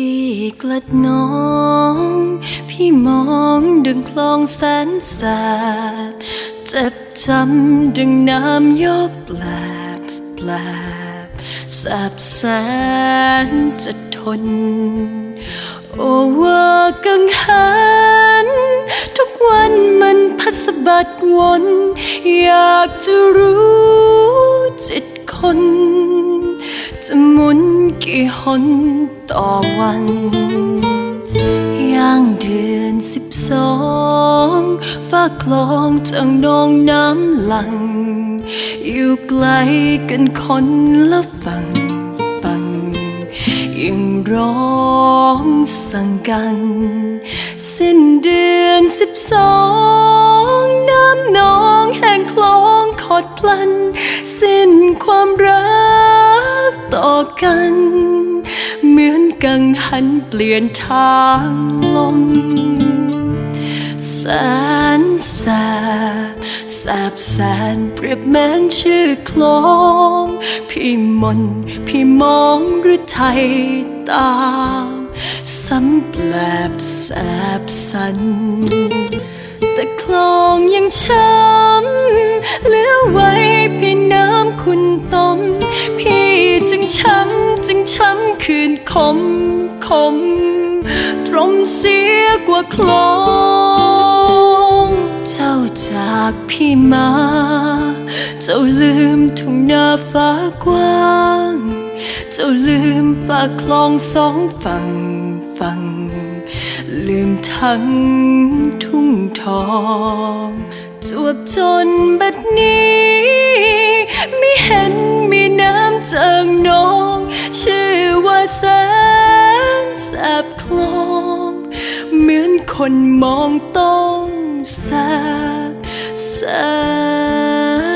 พี่กลัดน้อง พี่มองดึงคลองแสนแสบเจ็บจำดึงน้ำยกแปลบแปลบแสบแสนจะทน โอว่ากังหัน ทุกวันมันพัสบัดวน อยากจะรู้จิตคน จะหมุนกี่หนต่อวันย่างเดือนสิบสองฟ้าคลองจังนองน้ำหลัง อยู่ไกลกันคนละฝั่งฝั่งยังร้องสั่งกัน สิ้นเดือนสิบสองน้ำนองแห่งคลองขอดพลัน สิ้นความรัก ต่อกัน เหมือนกังหันเปลี่ยนทางลมแสนแสบแสบแสนเปรียบแม้นชื่อคลอง พี่มนพี่มองหรือไทยตามซ้ำแปลบแสบสัน แต่คลองยังช้ำ ช้ำจึงช้ำคืนคมคม ตรมเสียกว่าคลองเจ้าจากพี่มา เจ้าลืมทุ่งนาฟ้ากว้าง เจ้าลืมฝากคลองสองฝั่งฝั่งลืมทั้งทุ่งทอง จวบจนบัดนี้ คนมองต้องแสบแสบ